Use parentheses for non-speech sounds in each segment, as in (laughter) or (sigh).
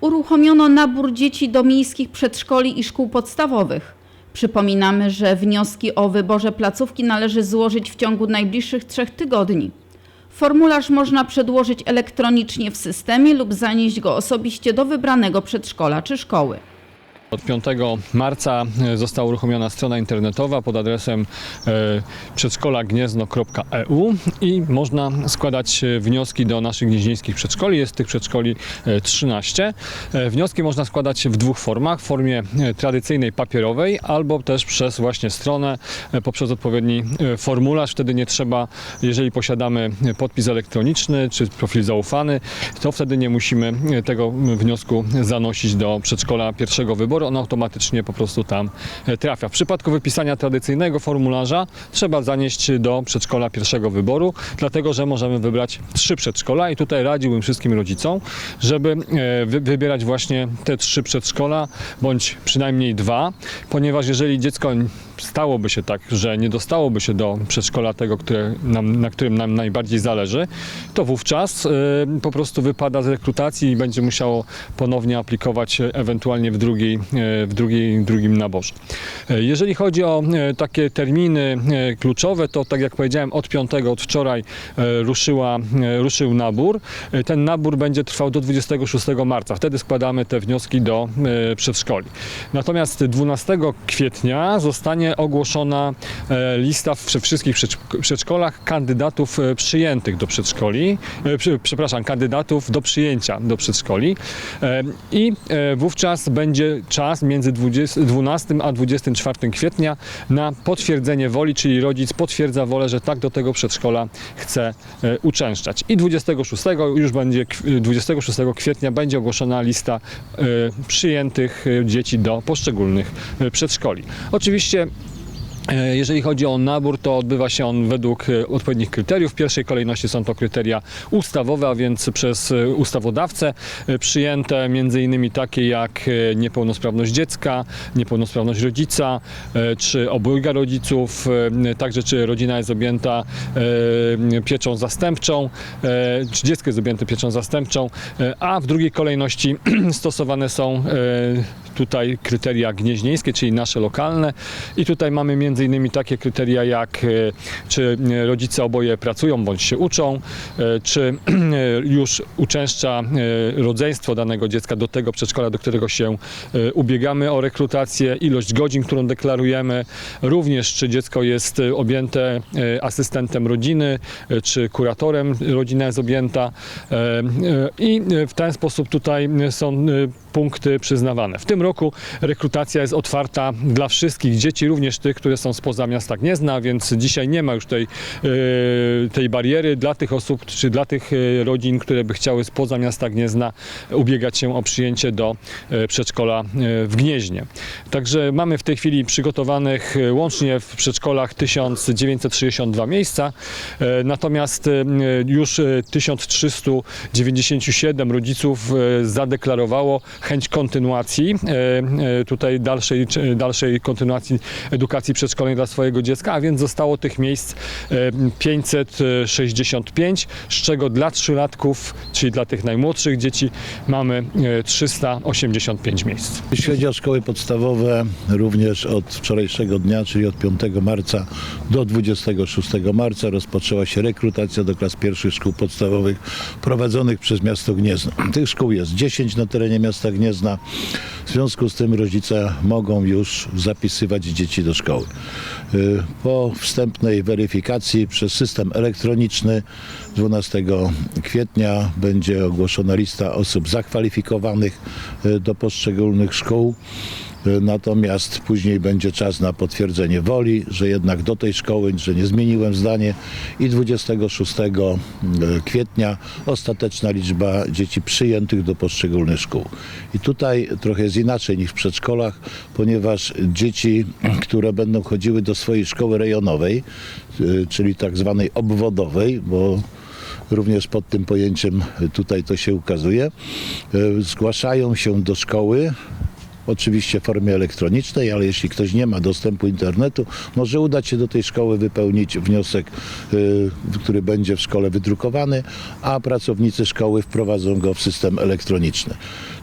uruchomiono nabór dzieci do miejskich przedszkoli i szkół podstawowych. Przypominamy, że wnioski o wyborze placówki należy złożyć w ciągu najbliższych trzech tygodni. Formularz można przedłożyć elektronicznie w systemie lub zanieść go osobiście do wybranego przedszkola czy szkoły. Od 5 marca e, została uruchomiona strona internetowa pod adresem e, przedszkolagniezno.eu i można składać e, wnioski do naszych gnieźnieńskich przedszkoli. Jest tych przedszkoli e, 13. E, Wnioski można składać w dwóch formach. W formie tradycyjnej papierowej albo też przez właśnie stronę, poprzez odpowiedni formularz. Wtedy nie trzeba, jeżeli posiadamy podpis elektroniczny czy profil zaufany, to wtedy nie musimy tego wniosku zanosić do przedszkola pierwszego wyboru. On automatycznie po prostu tam e, trafia. W przypadku wypisania tradycyjnego formularza trzeba zanieść do przedszkola pierwszego wyboru, dlatego że możemy wybrać trzy przedszkola i tutaj radziłbym wszystkim rodzicom, żeby e, wy- wybierać właśnie te trzy przedszkola, bądź przynajmniej dwa, ponieważ jeżeli dziecko stałoby się tak, że nie dostałoby się do przedszkola tego, które nam, na którym nam najbardziej zależy, to wówczas e, po prostu wypada z rekrutacji i będzie musiało ponownie aplikować ewentualnie w, drugiej, e, w drugiej, drugim naborze. E, Jeżeli chodzi o e, takie terminy e, kluczowe, to tak jak powiedziałem, od 5, od wczoraj e, ruszyła, e, ruszył nabór. E, Ten nabór będzie trwał do 26 marca. Wtedy składamy te wnioski do e, przedszkoli. Natomiast 12 kwietnia zostanie ogłoszona e, lista we wszystkich przedszk- przedszkolach kandydatów e, przyjętych do przedszkoli, e, przy- przepraszam, kandydatów do przyjęcia do przedszkoli i wówczas będzie czas między 20, 12 a 24 kwietnia na potwierdzenie woli, czyli rodzic potwierdza wolę, że tak do tego przedszkola chce uczęszczać. I 26 już będzie kw- 26 kwietnia będzie ogłoszona lista przyjętych dzieci do poszczególnych przedszkoli. Oczywiście Jeżeli chodzi o nabór, to odbywa się on według e, odpowiednich kryteriów. W pierwszej kolejności są to kryteria ustawowe, a więc przez e, ustawodawcę e, przyjęte innymi takie jak e, niepełnosprawność dziecka, niepełnosprawność rodzica, e, czy obojga rodziców, e, także czy rodzina jest objęta e, pieczą zastępczą, e, czy dziecko jest objęte pieczą zastępczą, e, a w drugiej kolejności (clears throat) stosowane są e, tutaj kryteria gnieźnieńskie, czyli nasze lokalne i tutaj mamy między innymi takie kryteria jak e, czy e, rodzice oboje pracują bądź się uczą, e, czy już uczęszcza rodzeństwo danego dziecka do tego przedszkola, do którego się ubiegamy o rekrutację, ilość godzin, którą deklarujemy, również czy dziecko jest objęte asystentem rodziny, czy kuratorem rodzina jest objęta i w ten sposób tutaj są punkty przyznawane. W tym roku rekrutacja jest otwarta dla wszystkich dzieci, również tych, które są spoza miasta Gniezna, więc dzisiaj nie ma już tej, e, tej bariery dla tych osób, czy dla tych e, rodzin, które by chciały spoza miasta Gniezna ubiegać się o przyjęcie do e, przedszkola w Gnieźnie. Także mamy w tej chwili przygotowanych łącznie w przedszkolach 1962 miejsca, natomiast już e, 1397 rodziców zadeklarowało chęć kontynuacji, tutaj dalszej, dalszej kontynuacji edukacji przedszkolnej dla swojego dziecka, a więc zostało tych miejsc e, 565, z czego dla trzylatków, czyli dla tych najmłodszych dzieci mamy e, 385 miejsc. Jeśli chodzi o szkoły podstawowe, również od wczorajszego dnia, czyli od 5 marca do 26 marca rozpoczęła się rekrutacja do klas pierwszych szkół podstawowych prowadzonych przez miasto Gniezno. Tych szkół jest 10 na terenie miasta Gniezna. W związku z tym rodzice mogą już zapisywać dzieci do szkoły. Y, Po wstępnej weryfikacji przez system elektroniczny 12 kwietnia będzie ogłoszona lista osób zakwalifikowanych y, do poszczególnych szkół. Y, Natomiast później będzie czas na potwierdzenie woli, że jednak do tej szkoły, że nie zmieniłem zdanie i 26 kwietnia ostateczna liczba dzieci przyjętych do poszczególnych szkół. I tutaj trochę jest inaczej niż w przedszkolach, ponieważ dzieci, które będą chodziły do swojej szkoły rejonowej, y, czyli tak zwanej obwodowej, bo również pod tym pojęciem tutaj to się ukazuje, zgłaszają się do szkoły oczywiście w formie elektronicznej, ale jeśli ktoś nie ma dostępu internetu, może udać się do tej szkoły, wypełnić wniosek, y, który będzie w szkole wydrukowany, a pracownicy szkoły wprowadzą go w system elektroniczny.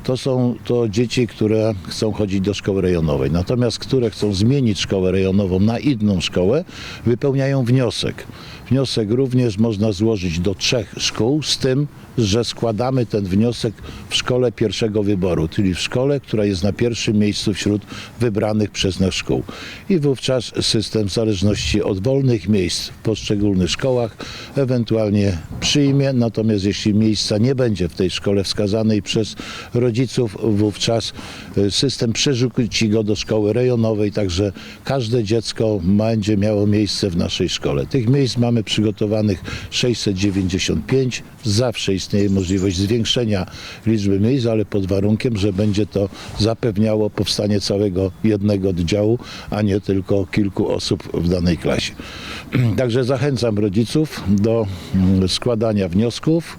to są to dzieci, które chcą chodzić do szkoły rejonowej. Natomiast które chcą zmienić szkołę rejonową na inną szkołę, wypełniają wniosek. Wniosek również można złożyć do trzech szkół, z tym, że składamy ten wniosek w szkole pierwszego wyboru, czyli w szkole, która jest na pierwszym miejscu wśród wybranych przez nas szkół. I wówczas system w zależności od wolnych miejsc w poszczególnych szkołach ewentualnie przyjmie, natomiast jeśli miejsca nie będzie w tej szkole wskazanej przez rodziców, wówczas y, system przerzuci go do szkoły rejonowej, także każde dziecko będzie miało miejsce w naszej szkole. Tych miejsc mamy przygotowanych 695. Zawsze istnieje możliwość zwiększenia liczby miejsc, ale pod warunkiem, że będzie to zapewniało powstanie całego jednego oddziału, a nie tylko kilku osób w danej klasie. (clears throat) Także zachęcam rodziców do mm, składania wniosków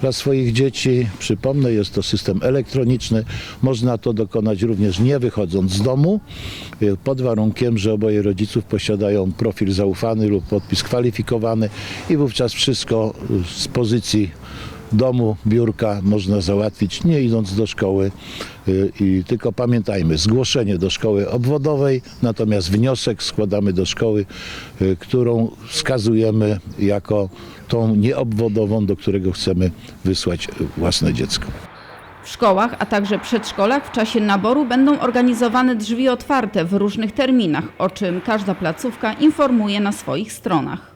dla swoich dzieci. Przypomnę, jest to system elektroniczny. Można to dokonać również nie wychodząc z domu, y, pod warunkiem, że oboje rodziców posiadają profil zaufany lub podpis kwalifikowany i wówczas wszystko y, z pozycji domu, biurka można załatwić, nie idąc do szkoły. Y, I tylko pamiętajmy, zgłoszenie do szkoły obwodowej, natomiast wniosek składamy do szkoły, y, którą wskazujemy jako tą nieobwodową, do którego chcemy wysłać własne dziecko. W szkołach, a także przedszkolach w czasie naboru będą organizowane drzwi otwarte w różnych terminach, o czym każda placówka informuje na swoich stronach.